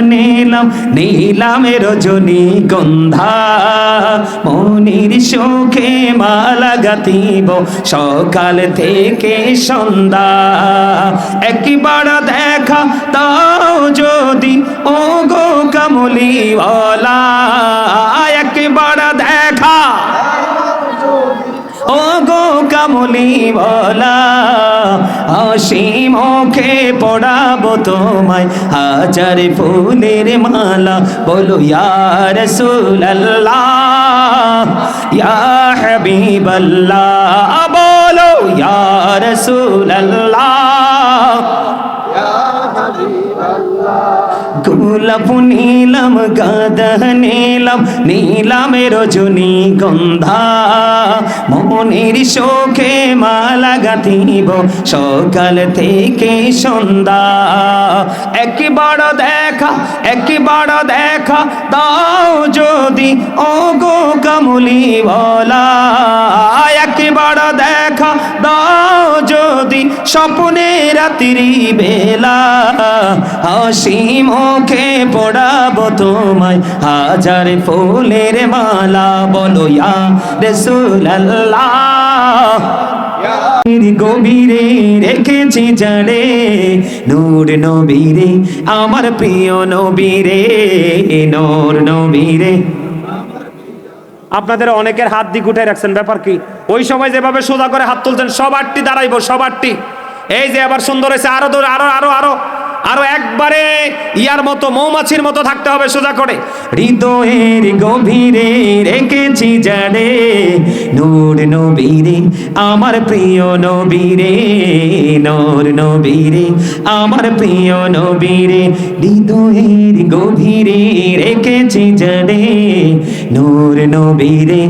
নিলাম নীলামে রজনী গন্ধা। মনির সুখে মালা গাতিব সকাল থেকে সন্ধ্যা। একবার দেখা তাও যদি ও গো কামলিওয়ালা। একবার দেখা ও গো কামলি বলা হাসি মুখে পড়াবো তোমায়। হাজার ফুলের মালা বলো ইয়ার সুল্লাহ ইয়া হাবিবাল্লাহ বলো ইয়ার সুল্লাহ গোলাপ নীলাম, গাদা নীলাম, নীলামে রজনী গন্ধা। মনির শোকে মালা গাঁথিব, সকাল থেকে সন্ধ্যা। একবার দেখা একবার দেখা দাও যদি ও গো কামলি বলা। একবার দেখা স্বপ্নে রাত্রি বেলা, হাসি মুখে পড়াবো তোমায়। হাজার ফুলের মালা বলো ইয়া রসুল্লাহ গভীরে রেখেছি জানে নূর নবীরে, আমার প্রিয় নবীরে, নূর নবীরে। আপনাদের অনেকের হাত দিক উঠে রাখছেন, ব্যাপার কি? ওই সময় যেভাবে সোজা করে হাত তুলছেন, সবারটি দাঁড়াইবো সব আটটি এই যে আবার সুন্দর হয়েছে আরও আরও আরও আরও আরও একবারে ইয়ার মতো মৌমাছির মতো থাকতে হবে সোজা করে। হৃদয়ের গভীরে রেখেছি জানে নূর নবীরে, আমার প্রিয় নবীরে, নূর নবীরে, আমার প্রিয় নবীরে, হৃদয়ের গভীরে রেখেছি জানে নূর নবীরে,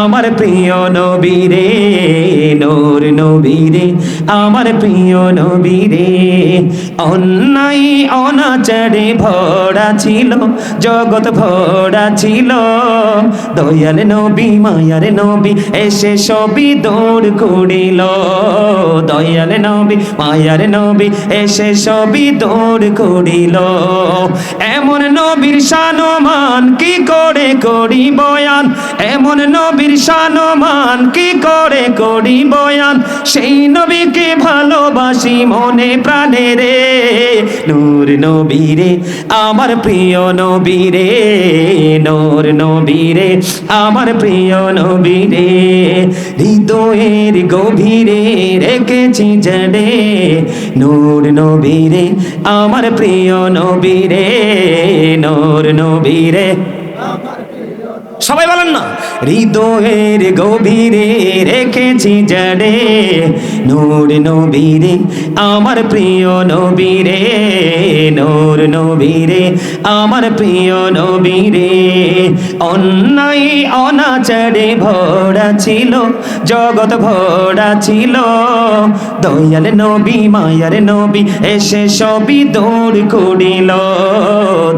আমার প্রিয় নবীরে, নূর নবীরে, আমার প্রিয় নবীরে, অন্যায় অনাচারে ভরা ছিল, জগৎ ভরা ছিল। দয়াল নবী, মায়ার নবী এসে সবই দৌড় করিল। দয়াল নবী, মায়ার নবী এসে সবই দৌড় করিল। এমন নবীর সানমান কি করে করি বয়ান? এমন নবীর সানমান কি করে করি বয়ান? সেই নবীকে ভালোবাসি মনে প্রাণে রে। নূর নবীরে, আমার প্রিয় নবীরে, নূর নবীরে, আমার প্রিয় নবীরে, হৃদয়ের গভীরে রেখেছি জড়ে নূর নবীরে, আমার প্রিয় নবীরে, নূর নবীরে। সবাই বলেন না। হৃদয়ের গভীরে রেখেছি জড়ে নূর নবীরে, আমার প্রিয় নবীরে। নূর নবীরে, আমার প্রিয় নবীরে। অন্যায় অনাচারে ভরা ছিল, জগৎ ভরা ছিল। দয়াল নবী, মায়ার নবী, এসে সবই দৌড় করিল।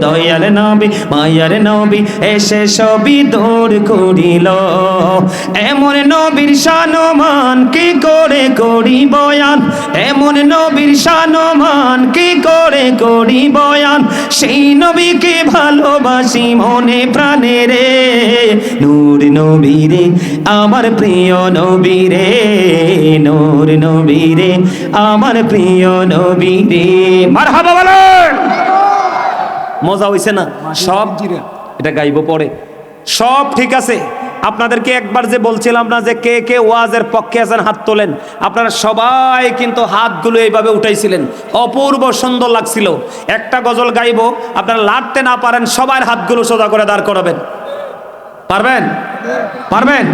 দয়াল নবী, মায়ার নবী, এসে সবই দৌড় করিল। এমন নবীর সানমান কি করে করি বয়ান এমন নবীর সানমান কি করে করি বয়ান সেই নবীকে ভালোবাসি মনে প্রাণে রে। নূর নবীরে আমার প্রিয় নবীরে নূর নবীরে আমার প্রিয় নবীরে মারহাবা বলেন। মজা হইছে না? সব এটা গাইব পরে। সব ঠিক আছে। আপনাদেরকে একবার যে বলছিলাম না যে কে কে ওয়াজের পক্ষে আছেন হাত তোলেন। আপনারা সবাই কিন্তু হাতগুলো এইভাবে উঠাইছিলেন। অপূর্ব সুন্দর লাগছিল। একটা গজল গাইব, আপনারা লাড়তে না পারেন, সবার হাতগুলো সোজা করে দাঁড় করাবেন। পারবেন? পারবেন?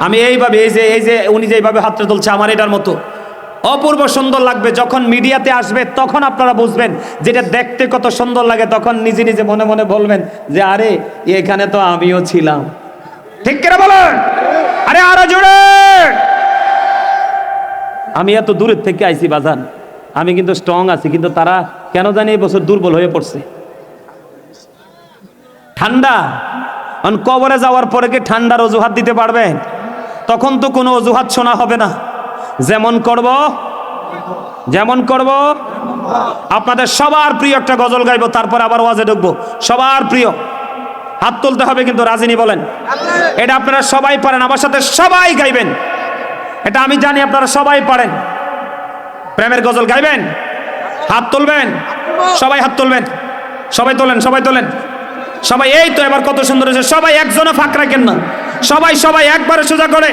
আমি এইভাবে, এই যে এই যে উনি যে এইভাবে হাতটা তুলছে আমার এটার মতো। অপূর্ব সুন্দর লাগবে। যখন মিডিয়াতে আসবে, তখন আপনারা বুঝবেন যেটা দেখতে কত সুন্দর লাগে, তখন নিজে নিজে মনে মনে বলবেন যে, আরে, এখানে তো আমিও ছিলাম। ঠিক কেনা বলেন? আরে, আরও জোরে! আমি এত দূরের থেকে আইছি বাজান। আমি কিন্তু স্ট্রং আছি, কিন্তু তারা কেন জানি বছর দুর্বল হয়ে পড়ছে। ঠান্ডা? কবরে যাওয়ার পরে কি ঠান্ডার অজুহাত দিতে পারবেন? তখন তো কোনো অজুহাত শোনা হবে না। যেমন করব যেমন করব, আপনাদের সবার প্রিয় একটা গজল গাইবো, তারপর আবার ওয়াজে ঢুকবো। সবার প্রিয়। হাত তুলতে হবে কিন্তু রাজিনী বলেন। এটা আপনারা সবাই পারেন, আমার সাথে সবাই গাইবেন। এটা আমি জানি আপনারা সবাই পারেন। প্রেমের গজল গাইবেন? হাত তুলবেন? সবাই হাত তুলবেন? সবাই তোলেন সবাই তোলেন। সবাই, এই তো এবার কত সুন্দর হয়েছে। সবাই একজনও ফাঁক রাখেন না। সবাই সবাই একবারে সোজা করে।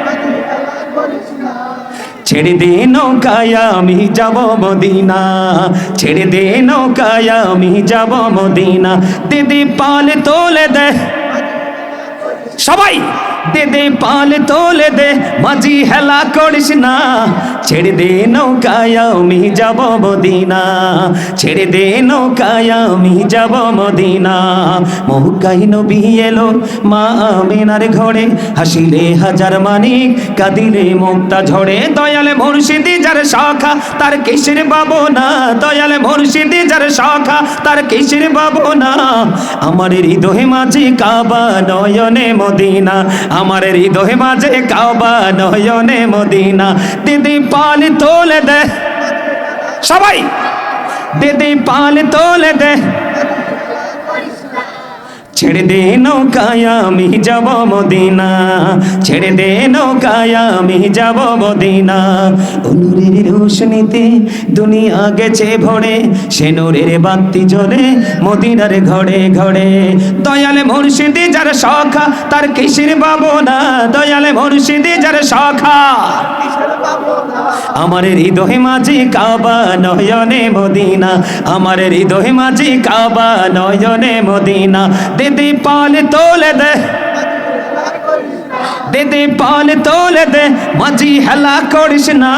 ছেড়ে দে নৌকায় আমি যাব মদিনা। ছেড়ে দে নৌকায় আমি যাব মদিনা। দিদি পাল তোলে দে। সবাই! দে দে পাল তোলে দে, মাঝি হেলা করিস না। ছেড়ে দে নৌকায় আমি যাব মদিনা। ছেড়ে দে নৌকায় আমি যাব মদিনা। মহুকাই নবী এলো মা আমিনার ঘরে। হাসিলে হাজার মানিক, কাঁদিলে মুক্তা ঝরে। দয়ালে মুর্শিদি যার শাখা, তার কিসের বাবু না দয়ালে মুর্শিদি যার শাখা, তার কিসের বাবু না আমার হৃদয় মাঝে কাবা নয়নে মদিনা। আমার হৃদয় মাঝে কাবা নয়নে মদিনা। দিদি পাল তোলে দে। সবাই, দিদি পাল তোলে দে। ছেড়ে দে নৌকায়, আমি যাব মদিনা। ছেড়ে দে নৌকায়, আমি যাব মদিনা। অনুরের রোশনীতে দুনিয়া গেছে ভরে। সে নূরের বাতি জ্বলে মদিনার ঘরে ঘরে। দয়ালে মুর্শিদি, যার সখা, তার কিসের বাবনা দয়ালে মুর্শিদি, যার সখা, আমার হৃদয় মাঝে কাবা নয়নে মদিনা। আমার হৃদয় মাঝে কাবা নয়নে মদিনা। দিদি পাল তোলে দে। দিদি পাল তোলে দে। মাঝি হেলা করিস না।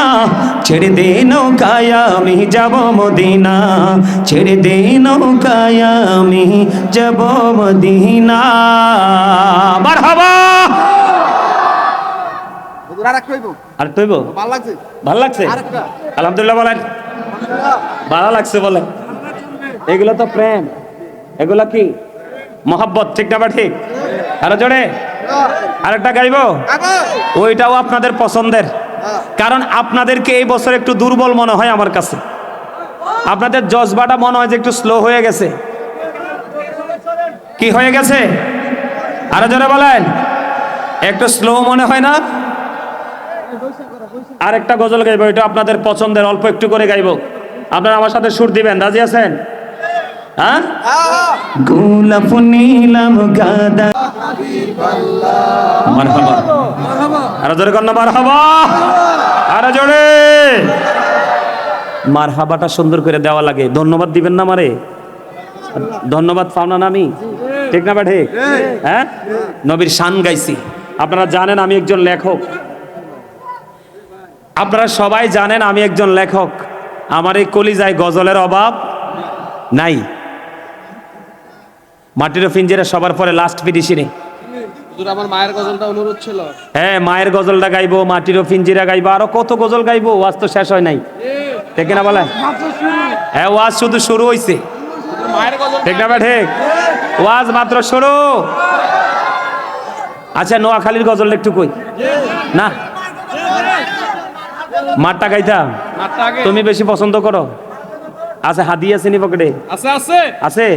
ছেড়ে দে নৌকায় আমি যাব মদিনা। ছেড়ে দে নৌকায় আমি যাব মদিনা। মারহাবা! হুজুর আর তৈব ভালো লাগছে? ভালো লাগছে? আলহামদুলিল্লাহ বলেন ভালো লাগছে বলে। এগুলো তো প্রেম। এগুলো কি? মহাব্বত, ঠিক না ঠিক? আরও জোরে? আরেকটা গাইবো? ওইটাও আপনাদের পছন্দের। কারণ আপনাদেরকে এই বছর একটু দুর্বল মনে হয় আমার কাছে। আপনাদের জজবাটা মনে হয় যে একটু স্লো হয়ে গেছে। কি হয়ে গেছে? আরও জোরে বলেন। একটু স্লো মনে হয় না? আরেকটা গজল গাইব এটা আপনাদের পছন্দের, অল্প একটু করে গাইবো। আপনারা আমার সাথে সুর দিবেন, রাজি আছেন? গোলাপ নীলাম মারহাবাটা সুন্দর করে দেওয়া লাগে। ধন্যবাদ দিবেন না মারে ধন্যবাদ পাও না আমি? ঠিক না ঠিক? হ্যাঁ? নবীর শান গাইছি। আপনারা জানেন আমি একজন লেখক। আপনারা সবাই জানেন আমি একজন লেখক। আমার এই কলিজায় গজলের অভাব নাই। মাটির ফিঞ্জিরা সবার পরে লাস্ট হুজুর আমার মায়ের গজলটা অনুরোধ ছিল। হ্যাঁ মায়ের গজলটা গাইবো মাটির ফিঞ্জিরা গাইবো আরও কত গজল গাইবো ওয়াজ তো শেষ হয় নাই। ঠিক না বলে হ্যাঁ ওয়াজ শুধু শুরু হইছে। ঠিক না ঠিক। ওয়াজ মাত্র শুরু। আচ্ছা নোয়াখালীর গজলটা একটু কই? না? গাইতাম মাঠটা আগে। তুমি বেশি পছন্দ করো? আছে হাদি আছে নি পকেটে? আছে আছে। আছে?